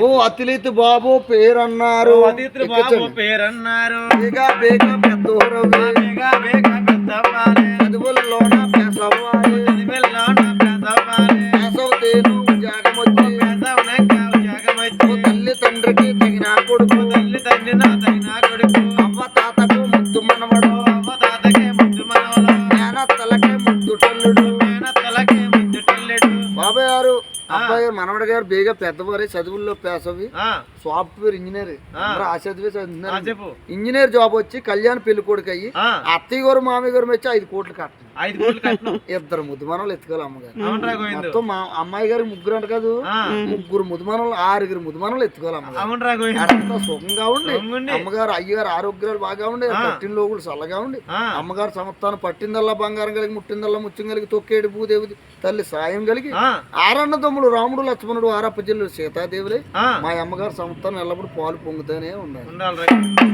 ఓ అతిలిత్ బాబు పేరన్నారు. పేరన్నారు. బేగా బేగా పెద్దోరవి బేగా బేగా పెద్దమ్మాలే చదువులలోన పెసవ్వాలి. చదివెల్లోన పెద్దమ్మాలే పెసవ తేను జాగమొచ్చి. పెద్దవనెక్క ఉద్యోగమొచ్చి ఓ తల్లి తండ్రికి తగిన కొడుకు. తల్లి తండ్రి నా తగిన కొడుకు. అబ్బాయి గారు మనవడు గారు బేగా పెద్దవారి చదువుల్లో పేసవి. Software engineer. ఆ. చదివే చదువుతున్నారు. చెప్పు. ఇంజనీర్ జాబ్ వచ్చి కళ్యాణ్ పెళ్ళి కొడుకు అయ్యి అత్తయ్య గారు మామయ్య గారు వచ్చి ఐదు కోట్లు కట్టింది ఐదు కోట్లు కట్నం ఇద్దరు ముద్దుమనలు ఎత్తుకోవాలి అమ్మగారు. అవునరా గోవిందు. మొత్తం మా అమ్మాయి గారికి ముగ్గురు అంట కాదు ఆ, ముగ్గురు ముద్దుమనలు ఆరుగురు ముద్దుమనలు ఎత్తుకోవాలి అమ్మగారు. అవునరా గోవిందు. అంతా సుఖంగా ఉండి సుఖంగుండి. అమ్మగారు అయ్యగారు ఆరోగ్యాలు బాగా ఉండి ఆ. పట్టిన లోగులు చల్లగా ఉండి ఆ, అమ్మగారు సమత్తాను పట్టిందల్లా బంగారం కలిగి ముట్టిందల్లా ముత్యం కలిగి తొక్కేడు భూదేవి తల్లి సాయం కలిగి ఆ, ఆరన్న తమ్ముడు రాముడు లక్ష్మణుడు ఆరప్ప జిల్లు సీతాదేవులే ఆ, మా అమ్మగారు సమత్తాను ఎల్లప్పుడు పాలు పొంగుతూనే ఉండాలి. ఉండాలి రా.